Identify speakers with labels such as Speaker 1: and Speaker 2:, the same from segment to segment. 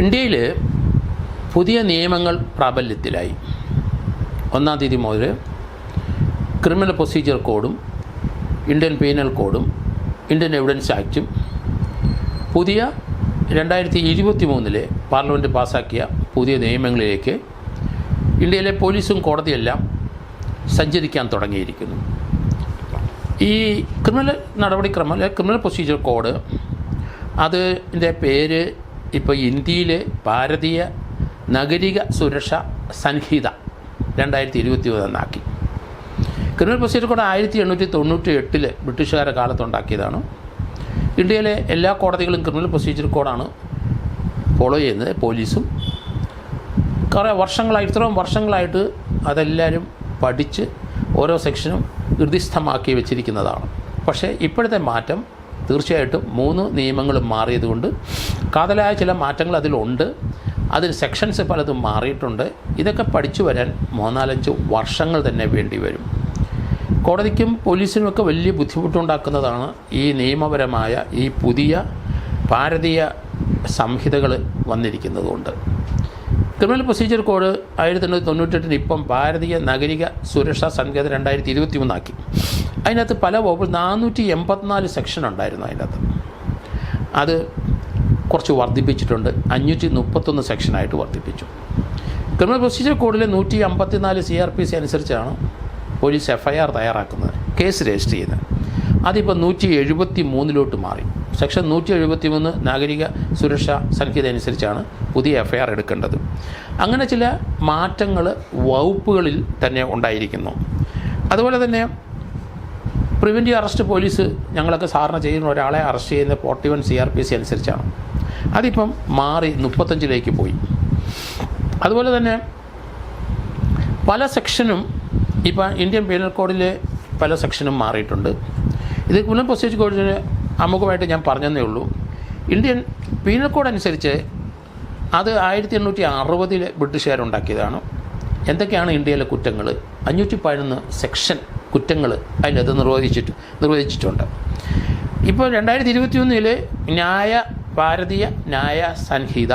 Speaker 1: ഇന്ത്യയിൽ പുതിയ നിയമങ്ങൾ പ്രാബല്യത്തിലായി. ഒന്നാം തീയതി മുതൽ ക്രിമിനൽ പ്രൊസീജിയർ കോഡും ഇന്ത്യൻ പീനൽ കോഡും ഇന്ത്യൻ എവിഡൻസ് ആക്റ്റും പുതിയ രണ്ടായിരത്തി ഇരുപത്തി മൂന്നിലെ പാർലമെന്റ് പാസ്സാക്കിയ പുതിയ നിയമങ്ങളിലേക്ക് ഇന്ത്യയിലെ പോലീസും കോടതിയെല്ലാം സഞ്ചരിക്കാൻ തുടങ്ങിയിരിക്കുന്നു. ഈ ക്രിമിനൽ നടപടിക്രമം ക്രിമിനൽ പ്രൊസീജിയർ കോഡ് അതിന്റെ പേര് ഇപ്പോൾ ഇന്ത്യയിലെ ഭാരതീയ നഗരിക സുരക്ഷ സംഹിത രണ്ടായിരത്തി ഇരുപത്തി ഒന്നാക്കി ക്രിമിനൽ പ്രൊസീജിയർ കോഡ് ആയിരത്തി എണ്ണൂറ്റി തൊണ്ണൂറ്റി എട്ടിൽ ബ്രിട്ടീഷുകാരുടെ കാലത്തുണ്ടാക്കിയതാണ്. ഇന്ത്യയിലെ എല്ലാ കോടതികളും ക്രിമിനൽ പ്രൊസീജിയർ കോഡാണ് ഫോളോ ചെയ്യുന്നത് പോലീസും. കുറേ വർഷങ്ങളായി ഇത്രയും വർഷങ്ങളായിട്ട് അതെല്ലാവരും പഠിച്ച് ഓരോ സെക്ഷനും നിർദ്ദിഷ്ടമാക്കി വെച്ചിരിക്കുന്നതാണ്. പക്ഷേ ഇപ്പോഴത്തെ മാറ്റം തീർച്ചയായിട്ടും മൂന്ന് നിയമങ്ങളും മാറിയതുകൊണ്ട് കാതലായ ചില മാറ്റങ്ങൾ അതിലുണ്ട്. അതിൽ സെക്ഷൻസ് പലതും മാറിയിട്ടുണ്ട്. ഇതൊക്കെ പഠിച്ചു വരാൻ മൂന്നാലഞ്ച് വർഷങ്ങൾ തന്നെ വേണ്ടി വരും. കോടതിക്കും പോലീസിനുമൊക്കെ വലിയ ബുദ്ധിമുട്ടുണ്ടാക്കുന്നതാണ് ഈ നിയമപരമായ ഈ പുതിയ ഭാരതീയ സംഹിതകൾ വന്നിരിക്കുന്നതുകൊണ്ട്. ക്രിമിനൽ പ്രൊസീജിയർ കോഡ് ആയിരത്തി എണ്ണൂറ്റി തൊണ്ണൂറ്റെട്ടിന് ഇപ്പം ഭാരതീയ നഗരിക സുരക്ഷാ സംഹിത രണ്ടായിരത്തി ഇരുപത്തി മൂന്നാക്കി അതിനകത്ത് പല വകുപ്പ് നാനൂറ്റി എൺപത്തിനാല് സെക്ഷൻ ഉണ്ടായിരുന്നു അതിനകത്ത്. അത് കുറച്ച് വർദ്ധിപ്പിച്ചിട്ടുണ്ട്. അഞ്ഞൂറ്റി മുപ്പത്തൊന്ന് സെക്ഷനായിട്ട് വർദ്ധിപ്പിച്ചു. ക്രിമിനൽ പ്രൊസീജിയർ കോഡിലെ നൂറ്റി അമ്പത്തിനാല് സി ആർ പി സി അനുസരിച്ചാണ് പോലീസ് എഫ് ഐ ആർ തയ്യാറാക്കുന്നത് കേസ് രജിസ്റ്റർ ചെയ്യുന്നത്. അതിപ്പോൾ നൂറ്റി എഴുപത്തി മൂന്നിലോട്ട് മാറി. സെക്ഷൻ നൂറ്റി എഴുപത്തി മൂന്ന് നാഗരിക സുരക്ഷാ സംഹിത അനുസരിച്ചാണ് പുതിയ എഫ്ഐആർ എടുക്കേണ്ടത്. അങ്ങനെ ചില മാറ്റങ്ങൾ വകുപ്പുകളിൽ തന്നെ ഉണ്ടായിരിക്കുന്നു. അതുപോലെ തന്നെ പ്രിവന്റീവ് അറസ്റ്റ് പോലീസ് ഞങ്ങളൊക്കെ സാധാരണ ചെയ്യുന്ന ഒരാളെ അറസ്റ്റ് ചെയ്യുന്ന forty one C R P C അനുസരിച്ചാണ്. അതിപ്പം മാറി മുപ്പത്തഞ്ചിലേക്ക് പോയി. അതുപോലെ തന്നെ പല സെക്ഷനും ഇപ്പം ഇന്ത്യൻ പീനൽ കോഡിലെ പല സെക്ഷനും മാറിയിട്ടുണ്ട്. ഇത് പുനഃ പ്രൊസീജിയർ കോഡിന് അമുഖമായിട്ട് ഞാൻ പറഞ്ഞതേ ഉള്ളൂ. ഇന്ത്യൻ പീനൽ കോഡ് അനുസരിച്ച് അത് ആയിരത്തി എണ്ണൂറ്റി അറുപതിൽ ബ്രിട്ടീഷുകാരുണ്ടാക്കിയതാണ് എന്തൊക്കെയാണ് ഇന്ത്യയിലെ കുറ്റങ്ങൾ അഞ്ഞൂറ്റി പതിനൊന്ന് സെക്ഷൻ കുറ്റങ്ങൾ അതിന്റെ അത് നിർവഹിച്ചിട്ട് നിർവഹിച്ചിട്ടുണ്ട്. ഇപ്പോൾ രണ്ടായിരത്തി ഇരുപത്തി ഒന്നിൽ ന്യായ ഭാരതീയ ന്യായ സംഹിത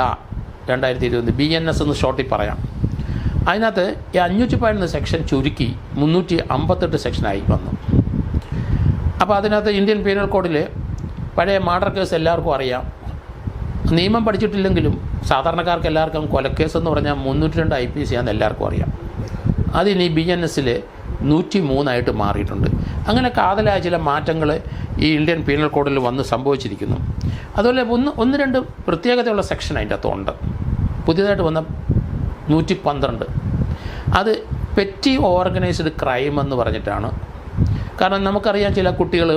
Speaker 1: രണ്ടായിരത്തി ഇരുപത്തി ബി എൻ എസ് എന്ന് ഷോർട്ടിൽ പറയാം. അതിനകത്ത് ഈ അഞ്ഞൂറ്റി പതിനൊന്ന് സെക്ഷൻ ചുരുക്കി മുന്നൂറ്റി അമ്പത്തെട്ട് സെക്ഷനായി വന്നു. അപ്പോൾ അതിനകത്ത് ഇന്ത്യൻ പീനൽ കോഡിൽ പഴയ മാർഡർ കേസ് എല്ലാവർക്കും അറിയാം. നിയമം പഠിച്ചിട്ടില്ലെങ്കിലും സാധാരണക്കാർക്ക് എല്ലാവർക്കും കൊലക്കേസ് എന്ന് പറഞ്ഞാൽ മുന്നൂറ്റി രണ്ട് ഐ പി സി ആണെന്ന് എല്ലാവർക്കും അറിയാം. അതിനി ബി എൻ എസിൽ നൂറ്റി മൂന്നായിട്ട് മാറിയിട്ടുണ്ട്. അങ്ങനെ കാതലായ ചില മാറ്റങ്ങൾ ഈ ഇന്ത്യൻ പീനൽ കോഡിൽ വന്ന് സംഭവിച്ചിരിക്കുന്നു. അതുപോലെ ഒന്ന് ഒന്ന് രണ്ട് പ്രത്യേകതയുള്ള സെക്ഷൻ അതിന്റെ അകത്തുണ്ട്. പുതിയതായിട്ട് വന്ന നൂറ്റി പന്ത്രണ്ട് അത് പെറ്റി ഓർഗനൈസ്ഡ് ക്രൈം എന്ന് പറഞ്ഞിട്ടാണ്. കാരണം നമുക്കറിയാം ചില കുട്ടികൾ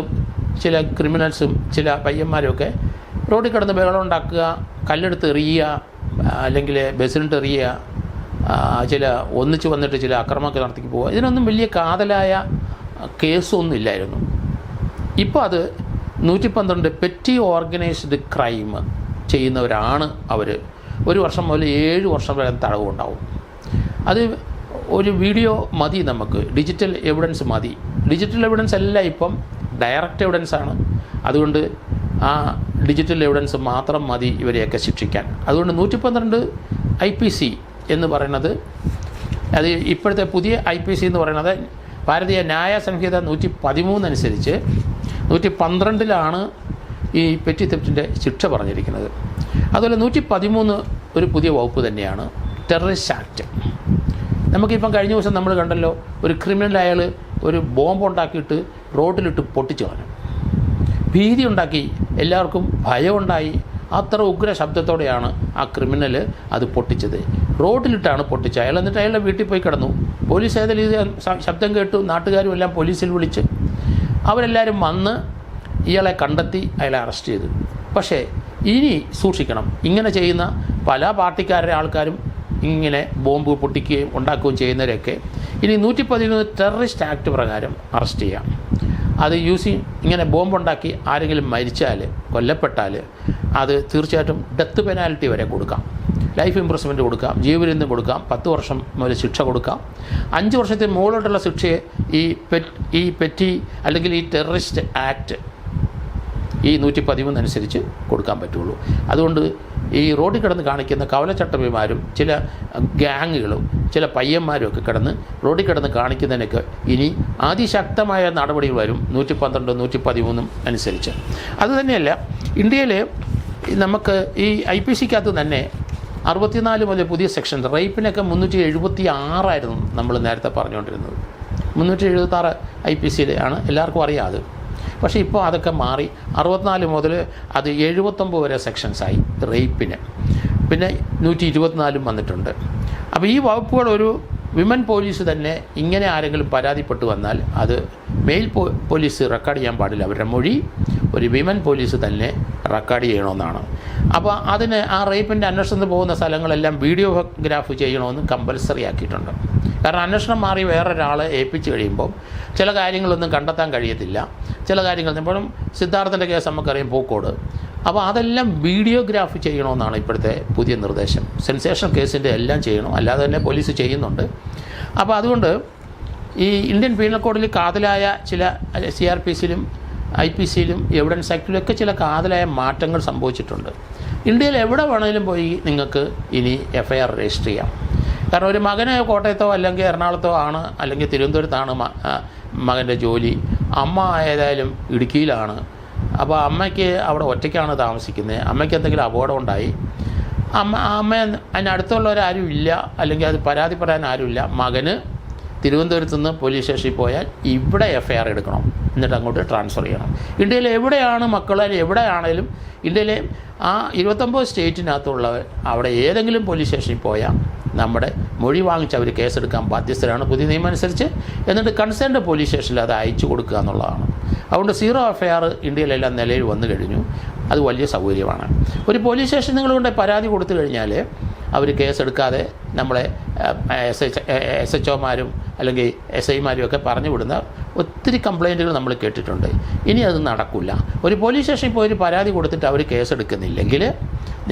Speaker 1: ചില ക്രിമിനൽസും ചില പയ്യന്മാരുമൊക്കെ റോഡിൽ കിടന്ന് ബഹളം ഉണ്ടാക്കുക കല്ലെടുത്ത് എറിയുക അല്ലെങ്കിൽ ബസ്സിനിട്ട് എറിയുക ചില ഒന്നിച്ച് വന്നിട്ട് ചില അക്രമമൊക്കെ നടത്തിക്ക് പോവുക. ഇതിനൊന്നും വലിയ കാതലായ കേസൊന്നും ഇല്ലായിരുന്നു. ഇപ്പോൾ അത് നൂറ്റി പന്ത്രണ്ട് പെറ്റി ഓർഗനൈസ്ഡ് ക്രൈം ചെയ്യുന്നവരാണ് അവർ ഒരു വർഷം മുതൽ ഏഴ് വർഷം വരെ തടവുണ്ടാവും അത് ഒരു വീഡിയോ മതി നമുക്ക്. ഡിജിറ്റൽ എവിഡൻസ് മതി. ഡിജിറ്റൽ എവിഡൻസ് എല്ലാം ഇപ്പം ഡയറക്റ്റ് എവിഡൻസ് ആണ്. അതുകൊണ്ട് ആ ഡിജിറ്റൽ എവിഡൻസ് മാത്രം മതി ഇവരെയൊക്കെ ശിക്ഷിക്കാൻ. അതുകൊണ്ട് നൂറ്റി പന്ത്രണ്ട് ഐ പി സി എന്ന് പറയുന്നത് അത് ഇപ്പോഴത്തെ പുതിയ ഐ പി സി എന്ന് പറയുന്നത് ഭാരതീയ ന്യായ സംഹിത നൂറ്റി പതിമൂന്ന് അനുസരിച്ച് നൂറ്റി പന്ത്രണ്ടിലാണ് ഈ പെറ്റി തെപ്റ്റിന്റെ ശിക്ഷ പറഞ്ഞിരിക്കുന്നത്. അതുപോലെ നൂറ്റി പതിമൂന്ന് ഒരു പുതിയ വകുപ്പ് തന്നെയാണ് ടെററിസ്റ്റ് ആക്ട്. നമുക്കിപ്പം കഴിഞ്ഞ ദിവസം നമ്മൾ കണ്ടല്ലോ ഒരു ക്രിമിനൽ അയാൾ ഒരു ബോംബ് ഉണ്ടാക്കിയിട്ട് റോഡിലിട്ട് പൊട്ടിച്ചു കളഞ്ഞു. ഭീതി ഉണ്ടാക്കി എല്ലാവർക്കും ഭയമുണ്ടായി. അത്ര ഉഗ്ര ശബ്ദത്തോടെയാണ് ആ ക്രിമിനൽ അത് പൊട്ടിച്ചത്. റോഡിലിട്ടാണ് പൊട്ടിച്ചത്. അയാൾ എന്നിട്ട് അയാളുടെ വീട്ടിൽ പോയി കിടന്നു. പോലീസ് ഏതായാലും ഇത് ശബ്ദം കേട്ടു. നാട്ടുകാരും എല്ലാം പോലീസിൽ വിളിച്ച് അവരെല്ലാവരും വന്ന് ഇയാളെ കണ്ടെത്തി അയാളെ അറസ്റ്റ് ചെയ്തു. പക്ഷേ ഇനി സൂക്ഷിക്കണം. ഇങ്ങനെ ചെയ്യുന്ന പല പാർട്ടിക്കാരുടെ ആൾക്കാരും ഇങ്ങനെ ബോംബ് പൊട്ടിക്കുകയും ഉണ്ടാക്കുകയും ചെയ്യുന്നവരൊക്കെ ഇനി നൂറ്റി പതിനൊന്ന് ടെററിസ്റ്റ് ആക്ട് പ്രകാരം അറസ്റ്റ് ചെയ്യാം. അത് യൂസ് ഇങ്ങനെ ബോംബുണ്ടാക്കി ആരെങ്കിലും മരിച്ചാൽ കൊല്ലപ്പെട്ടാൽ അത് തീർച്ചയായിട്ടും ഡെത്ത് പെനാൽറ്റി വരെ കൊടുക്കാം. ലൈഫ് ഇംപ്രസ്മെന്റ് കൊടുക്കാം ജീവപര്യന്തം കൊടുക്കാം പത്ത് വർഷം മുതൽ ശിക്ഷ കൊടുക്കാം. അഞ്ച് വർഷത്തെ മുകളിലോട്ടുള്ള ശിക്ഷയെ ഈ പെറ്റ് ഈ പെറ്റി അല്ലെങ്കിൽ ഈ ടെററിസ്റ്റ് ആക്ട് ഈ നൂറ്റി പതിമൂന്ന് അനുസരിച്ച് കൊടുക്കാൻ പറ്റുള്ളൂ. അതുകൊണ്ട് ഈ റോഡിൽ കിടന്ന് കാണിക്കുന്ന കവലച്ചട്ടമ്പിമാരും ചില ഗ്യാങ്ങുകളും ചില പയ്യന്മാരും ഒക്കെ കിടന്ന് റോഡിൽ കിടന്ന് കാണിക്കുന്നതിനൊക്കെ ഇനി അതിശക്തമായ നടപടികൾ വരും നൂറ്റി പന്ത്രണ്ട് നൂറ്റി പതിമൂന്നും അനുസരിച്ച് അതുതന്നെയല്ല ഇന്ത്യയിലെ നമുക്ക് ഈ ഐ പി സിക്കകത്ത് തന്നെ അറുപത്തിനാല് മുതൽ പുതിയ സെക്ഷൻ റേപ്പിനൊക്കെ മുന്നൂറ്റി എഴുപത്തി ആറായിരുന്നു നമ്മൾ നേരത്തെ പറഞ്ഞുകൊണ്ടിരുന്നത്. മുന്നൂറ്റി എഴുപത്തി ആറ് ഐ പി സിയിലാണ് എല്ലാവർക്കും അറിയാം അത്. പക്ഷേ ഇപ്പോൾ അതൊക്കെ മാറി. അറുപത്തിനാല് മുതൽ അത് എഴുപത്തൊമ്പത് വരെ സെക്ഷൻസായി റേപ്പിന് പിന്നെ നൂറ്റി ഇരുപത്തിനാലും വന്നിട്ടുണ്ട്. അപ്പോൾ ഈ വകുപ്പുകൾ ഒരു വിമൻ പോലീസ് തന്നെ ഇങ്ങനെ ആരെങ്കിലും പരാതിപ്പെട്ടു വന്നാൽ അത് മെയിൽ പോലീസ് റെക്കോർഡ് ചെയ്യാൻ പാടില്ല. അവരുടെ മൊഴി ഒരു വിമൻ പോലീസ് തന്നെ റെക്കോർഡ് ചെയ്യണമെന്നാണ്. അപ്പോൾ അതിന് ആ റേപ്പിന്റെ അന്വേഷണത്തിന് പോകുന്ന സ്ഥലങ്ങളെല്ലാം വീഡിയോഗ്രാഫ് ചെയ്യണമെന്ന് കമ്പൽസറി ആക്കിയിട്ടുണ്ട്. കാരണം അന്വേഷണം മാറി വേറൊരാളെ ഏൽപ്പിച്ചു കഴിയുമ്പോൾ ചില കാര്യങ്ങളൊന്നും കണ്ടെത്താൻ കഴിയത്തില്ല. ചില കാര്യങ്ങൾ ഇപ്പോഴും സിദ്ധാർത്ഥന്റെ കേസ് നമുക്കറിയാം പൂക്കോട്. അപ്പോൾ അതെല്ലാം വീഡിയോഗ്രാഫ് ചെയ്യണമെന്നാണ് ഇപ്പോഴത്തെ പുതിയ നിർദ്ദേശം. സെൻസേഷൻ കേസിന്റെ എല്ലാം ചെയ്യണം. അല്ലാതെ തന്നെ പോലീസ് ചെയ്യുന്നുണ്ട്. അപ്പോൾ അതുകൊണ്ട് ഈ ഇന്ത്യൻ പീനൽ കോഡിൽ കാതലായ ചില സി ആർ പി സിയിലും ഐ പി സിയിലും എവിഡൻസ് ആക്ടിലൊക്കെ ചില കാതലായ മാറ്റങ്ങൾ സംഭവിച്ചിട്ടുണ്ട്. ഇന്ത്യയിൽ എവിടെ വേണമെങ്കിലും പോയി നിങ്ങൾക്ക് ഇനി എഫ് ഐ ആർ രജിസ്റ്റർ ചെയ്യാം. കാരണം ഒരു മകനെ കോട്ടയത്തോ അല്ലെങ്കിൽ എറണാകുളത്തോ ആണ് അല്ലെങ്കിൽ തിരുവനന്തപുരത്താണ് മകന്റെ ജോലി. അമ്മ ഏതായാലും ഇടുക്കിയിലാണ്. അപ്പോൾ അമ്മയ്ക്ക് അവിടെ ഒറ്റയ്ക്കാണ് താമസിക്കുന്നത് അമ്മയ്ക്ക് എന്തെങ്കിലും അപകടം ഉണ്ടായി. അമ്മ അമ്മ അതിനടുത്തുള്ളവരാരും ഇല്ല. അല്ലെങ്കിൽ അത് പരാതി പറയാൻ ആരുമില്ല. മകന് തിരുവനന്തപുരത്ത് നിന്ന് പോലീസ് സ്റ്റേഷനിൽ പോയാൽ ഇവിടെ എഫ് ഐ ആർ എടുക്കണം. എന്നിട്ട് അങ്ങോട്ട് ട്രാൻസ്ഫർ ചെയ്യണം. ഇന്ത്യയിൽ എവിടെയാണ് മക്കൾ എവിടെയാണേലും ഇന്ത്യയിലെ ആ ഇരുപത്തൊമ്പത് സ്റ്റേറ്റിനകത്തുള്ളവർ അവിടെ ഏതെങ്കിലും പോലീസ് സ്റ്റേഷനിൽ പോയാൽ നമ്മുടെ മൊഴി വാങ്ങിച്ച് അവർ കേസെടുക്കാൻ ബാധ്യസ്ഥരാണ്. പുതിയ നിയമം അനുസരിച്ച് എന്നിട്ട് കൺസേൺഡ് പോലീസ് സ്റ്റേഷനിൽ അത് അയച്ചു കൊടുക്കുക എന്നുള്ളതാണ്. അതുകൊണ്ട് സീറോ എഫ് ഐ ആർ ഇന്ത്യയിലെല്ലാം നിലയിൽ വന്നു കഴിഞ്ഞു. അത് വലിയ സൗകര്യമാണ്. ഒരു പോലീസ് സ്റ്റേഷൻ നിങ്ങൾ കൊണ്ട് പരാതി കൊടുത്തു കഴിഞ്ഞാൽ അവർ കേസെടുക്കാതെ നമ്മളെ എസ് എച്ച് എസ് എച്ച് ഒമാരും അല്ലെങ്കിൽ എസ് ഐമാരും ഒക്കെ പറഞ്ഞു വിടുന്ന ഒത്തിരി കംപ്ലൈന്റുകൾ നമ്മൾ കേട്ടിട്ടുണ്ട്. ഇനി അത് നടക്കില്ല. ഒരു പോലീസ് സ്റ്റേഷനിൽ പോയി ഒരു പരാതി കൊടുത്തിട്ട് അവർ കേസെടുക്കുന്നില്ലെങ്കിൽ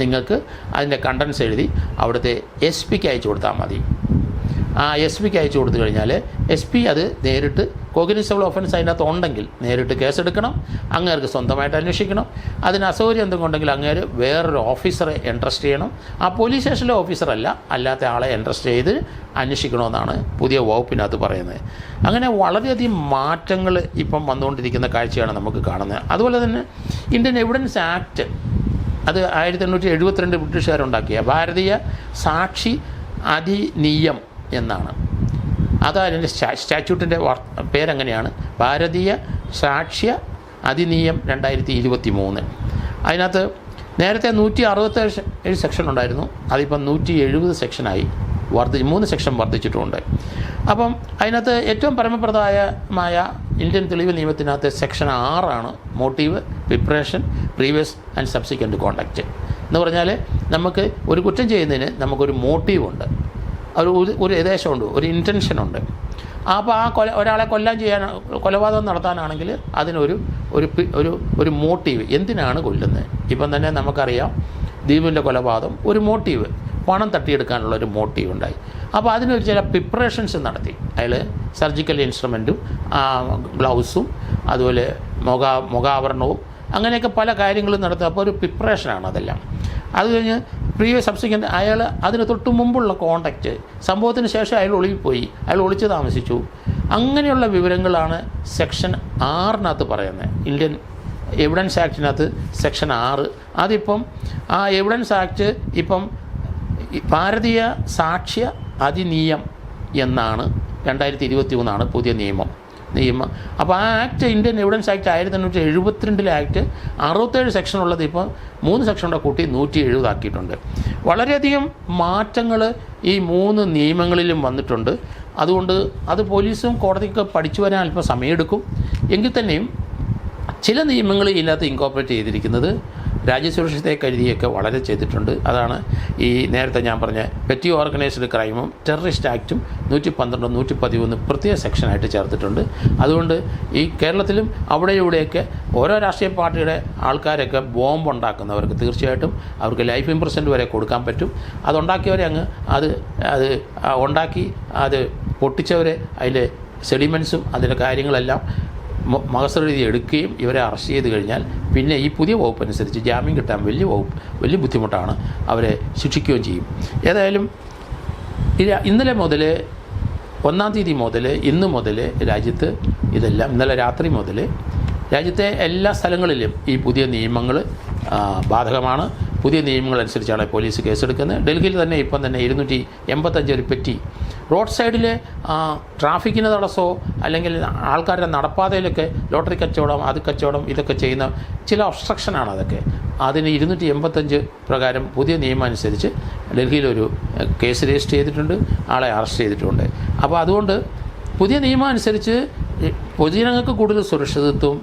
Speaker 1: നിങ്ങൾക്ക് അതിന്റെ കണ്ടൻസ് എഴുതി അവിടുത്തെ എസ് പിക്ക് അയച്ചു കൊടുത്താൽ മതി. ആ എസ് പിക്ക് അയച്ചു കൊടുത്തു കഴിഞ്ഞാൽ എസ് പി അത് നേരിട്ട് കോഗ്നിസബിൾ ഒഫൻസ് അതിനകത്ത് ഉണ്ടെങ്കിൽ നേരിട്ട് കേസെടുക്കണം അങ്ങേർക്ക് സ്വന്തമായിട്ട് അന്വേഷിക്കണം. അതിന് അസൗകര്യം എന്തെങ്കിലും ഉണ്ടെങ്കിൽ അങ്ങേര് വേറൊരു ഓഫീസറെ എൻട്രസ്റ്റ് ചെയ്യണം. ആ പോലീസ് സ്റ്റേഷനിലെ ഓഫീസറല്ല അല്ലാത്ത ആളെ എൻട്രസ്റ്റ് ചെയ്ത് അന്വേഷിക്കണമെന്നാണ് പുതിയ വകുപ്പിനകത്ത് പറയുന്നത്. അങ്ങനെ വളരെയധികം മാറ്റങ്ങൾ ഇപ്പം വന്നുകൊണ്ടിരിക്കുന്ന കാഴ്ചയാണ് നമുക്ക് കാണുന്നത്. അതുപോലെ തന്നെ ഇന്ത്യൻ എവിഡൻസ് ആക്ട് അത് ആയിരത്തി എണ്ണൂറ്റി എഴുപത്തിരണ്ട് ബ്രിട്ടീഷുകാരുണ്ടാക്കിയ ഭാരതീയ സാക്ഷി അധിനിയം എന്നാണ്. അത് അതിന്റെ സ്റ്റാറ്റ്യൂട്ടിന്റെ പേരെങ്ങനെയാണ്? ഭാരതീയ സാക്ഷ്യ അധിനിയം രണ്ടായിരത്തി ഇരുപത്തി മൂന്ന് അതിനകത്ത് നേരത്തെ നൂറ്റി അറുപത്തേഴ് ഏഴ് സെക്ഷൻ ഉണ്ടായിരുന്നു. അതിപ്പം നൂറ്റി എഴുപത് സെക്ഷനായി വർദ്ധി മൂന്ന് സെക്ഷൻ വർദ്ധിച്ചിട്ടുമുണ്ട് അപ്പം അതിനകത്ത് ഏറ്റവും പരമപ്രദമായ ഇന്ത്യൻ തെളിവ് നിയമത്തിനകത്ത് സെക്ഷൻ ആറാണ് motive preparation previous and subsequent conduct എന്ന് പറഞ്ഞാൽ നമുക്ക് ഒരു കുറ്റം ചെയ്യുന്നതിന് നമുക്കൊരു മോട്ടീവുണ്ട് ഒരു ഒരു- ഉദ്ദേശമുണ്ട് ഒരു ഇന്റൻഷനുണ്ട് അപ്പോൾ ആ കൊല ഒരാളെ കൊല്ലാൻ ചെയ്യാൻ കൊലപാതകം നടത്താനാണെങ്കിൽ അതിനൊരു ഒരു ഒരു ഒരു മോട്ടീവ് എന്തിനാണ് കൊല്ലുന്നത്? ഇപ്പം തന്നെ നമുക്കറിയാം ദ്വീപിന്റെ കൊലപാതകം ഒരു മോട്ടീവ് പണം തട്ടിയെടുക്കാനുള്ള ഒരു മോട്ടീവ് ഉണ്ടായി. അപ്പോൾ അതിനൊരു ചില പ്രിപ്പറേഷൻസ് നടത്തി. അതിൽ സർജിക്കൽ ഇൻസ്ട്രുമെന്റും ഗ്ലൗസും അതുപോലെ മുഖ മുഖാവരണവും അങ്ങനെയൊക്കെ പല കാര്യങ്ങളും നടത്തുക അപ്പോൾ ഒരു പ്രിപ്പറേഷനാണ് അതെല്ലാം. അത് കഴിഞ്ഞ് പ്രീവിയസ് സബ്സിക്വന്റ് അയാൾ അതിന് തൊട്ട് മുമ്പുള്ള കോണ്ടാക്റ്റ്. സംഭവത്തിന് ശേഷം അയാൾ ഒളിവിപ്പോയി. അയാൾ ഒളിച്ച് താമസിച്ചു. അങ്ങനെയുള്ള വിവരങ്ങളാണ് സെക്ഷൻ ആറിനകത്ത് പറയുന്നത്. ഇന്ത്യൻ എവിഡൻസ് ആക്ടിനകത്ത് സെക്ഷൻ ആറ്. അതിപ്പം ആ എവിഡൻസ് ആക്ട് ഇപ്പം ഭാരതീയ സാക്ഷ്യ അതിനിയം എന്നാണ് രണ്ടായിരത്തി ഇരുപത്തി മൂന്നാണ് പുതിയ നിയമം. നിയമം. അപ്പോൾ ആ ആക്ട് ഇന്ത്യൻ എവിഡൻസ് ആക്ട് ആയിരത്തി എണ്ണൂറ്റി എഴുപത്തിരണ്ടിലെ ആക്ട് അറുപത്തേഴ് സെക്ഷൻ ഉള്ളത് ഇപ്പോൾ മൂന്ന് സെക്ഷനുടെ കൂട്ടി നൂറ്റി എഴുപതാക്കിയിട്ടുണ്ട് വളരെയധികം മാറ്റങ്ങൾ ഈ മൂന്ന് നിയമങ്ങളിലും വന്നിട്ടുണ്ട്. അതുകൊണ്ട് അത് പോലീസും കോടതിയൊക്കെ പഠിച്ചു വരാൻ അല്പം സമയമെടുക്കും എങ്കിൽ തന്നെയും ചില നിയമങ്ങൾ ഇതിനകത്ത് ഇൻകോപ്പറേറ്റ് ചെയ്തിരിക്കുന്നത് രാജ്യസുരക്ഷത്തെ കരുതിയൊക്കെ വളരെ ചെയ്തിട്ടുണ്ട്. അതാണ് ഈ നേരത്തെ ഞാൻ പറഞ്ഞ പെറ്റി ഓർഗനൈസ്ഡ് ക്രൈമും ടെററിസ്റ്റ് ആക്റ്റും നൂറ്റി പന്ത്രണ്ടും നൂറ്റി പതിമൂന്ന് പ്രത്യേക സെക്ഷനായിട്ട് ചേർത്തിട്ടുണ്ട്. അതുകൊണ്ട് ഈ കേരളത്തിലും അവിടെ ഇവിടെയൊക്കെ ഓരോ രാഷ്ട്രീയ പാർട്ടിയുടെ ആൾക്കാരൊക്കെ ബോംബ് ഉണ്ടാക്കുന്നവർക്ക് തീർച്ചയായിട്ടും അവർക്ക് ലൈഫ് ഇംപ്രസന്റ് വരെ കൊടുക്കാൻ പറ്റും. അതുണ്ടാക്കിയവരെ അങ്ങ് അത് അത് ഉണ്ടാക്കി അത് പൊട്ടിച്ചവരെ അതിന്റെ സെഡിമെൻസും അതിന്റെ കാര്യങ്ങളെല്ലാം മ- മഹസറെഴുതി എടുക്കുകയും ഇവരെ അറസ്റ്റ് ചെയ്ത് കഴിഞ്ഞാൽ പിന്നെ ഈ പുതിയ വകുപ്പ് അനുസരിച്ച് ജാമ്യം കിട്ടാൻ വലിയ വകുപ്പ് വലിയ ബുദ്ധിമുട്ടാണ് അവരെ ശിക്ഷിക്കുകയും ചെയ്യും. ഏതായാലും ഇന്നലെ മുതൽ ഒന്നാം തീയതി മുതൽ ഇന്ന് മുതൽ രാജ്യത്ത് ഇതെല്ലാം ഇന്നലെ രാത്രി മുതൽ രാജ്യത്തെ എല്ലാ സ്ഥലങ്ങളിലും ഈ പുതിയ നിയമങ്ങൾ ബാധകമാണ്. പുതിയ നിയമങ്ങൾ അനുസരിച്ചാണ് പോലീസ് കേസെടുക്കുന്നത്. ഡൽഹിയിൽ തന്നെ ഇപ്പം തന്നെ ഇരുന്നൂറ്റി എൺപത്തഞ്ച് ഒരു പെറ്റി റോഡ് സൈഡിൽ ട്രാഫിക്കിന് തടസ്സമോ അല്ലെങ്കിൽ ആൾക്കാരുടെ നടപ്പാതയിലൊക്കെ ലോട്ടറി കച്ചവടം അത് കച്ചവടം ഇതൊക്കെ ചെയ്യുന്ന ചില ഒബ്സ്ട്രക്ഷനാണ് അതൊക്കെ. അതിന് ഇരുന്നൂറ്റി എൺപത്തഞ്ച് പ്രകാരം പുതിയ നിയമം അനുസരിച്ച് ഡൽഹിയിലൊരു കേസ് രജിസ്റ്റർ ചെയ്തിട്ടുണ്ട് ആളെ അറസ്റ്റ് ചെയ്തിട്ടുണ്ട്. അപ്പോൾ അതുകൊണ്ട് പുതിയ നിയമം അനുസരിച്ച് പൊതുജനങ്ങൾക്ക് കൂടുതൽ സുരക്ഷിതത്വം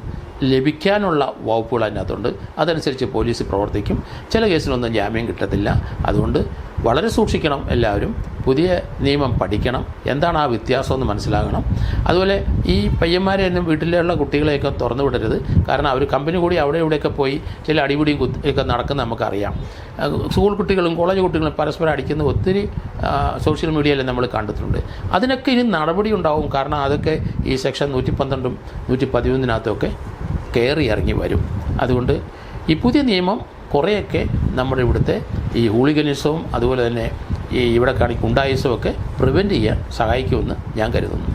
Speaker 1: ലഭിക്കാനുള്ള വകുപ്പുകൾ അതിനകത്തുണ്ട്. അതനുസരിച്ച് പോലീസ് പ്രവർത്തിക്കും. ചില കേസിലൊന്നും ജാമ്യം കിട്ടത്തില്ല. അതുകൊണ്ട് വളരെ സൂക്ഷിക്കണം എല്ലാവരും. പുതിയ നിയമം പഠിക്കണം. എന്താണ് ആ വ്യത്യാസം എന്ന് മനസ്സിലാകണം. അതുപോലെ ഈ പയ്യന്മാരെ എന്നും വീട്ടിലുള്ള കുട്ടികളെയൊക്കെ തുറന്നു വിടരുത്. കാരണം അവർ കമ്പനി കൂടി അവിടെ ഇവിടെയൊക്കെ പോയി ചില അടിപിടിയും ഒക്കെ നടക്കുന്ന നമുക്കറിയാം. സ്കൂൾ കുട്ടികളും കോളേജ് കുട്ടികളും പരസ്പരം അടിക്കുന്ന ഒത്തിരി സോഷ്യൽ മീഡിയയിൽ നമ്മൾ കണ്ടിട്ടുണ്ട്. അതിനൊക്കെ ഇനി നടപടി ഉണ്ടാവും. കാരണം അതൊക്കെ ഈ സെക്ഷൻ നൂറ്റി പന്ത്രണ്ടും നൂറ്റി പതിമൂന്നിനകത്തൊക്കെ കയറി ഇറങ്ങി വരും. അതുകൊണ്ട് ഈ പുതിയ നിയമം കുറേയൊക്കെ നമ്മുടെ ഇവിടുത്തെ ഈ ഹൂളിഗനിസവും അതുപോലെ തന്നെ ഈ ഇവിടെ കാണി ഗുണ്ടായിസവും ഒക്കെ പ്രിവെന്റ് ചെയ്യാൻ സഹായിക്കുമെന്ന് ഞാൻ കരുതുന്നു.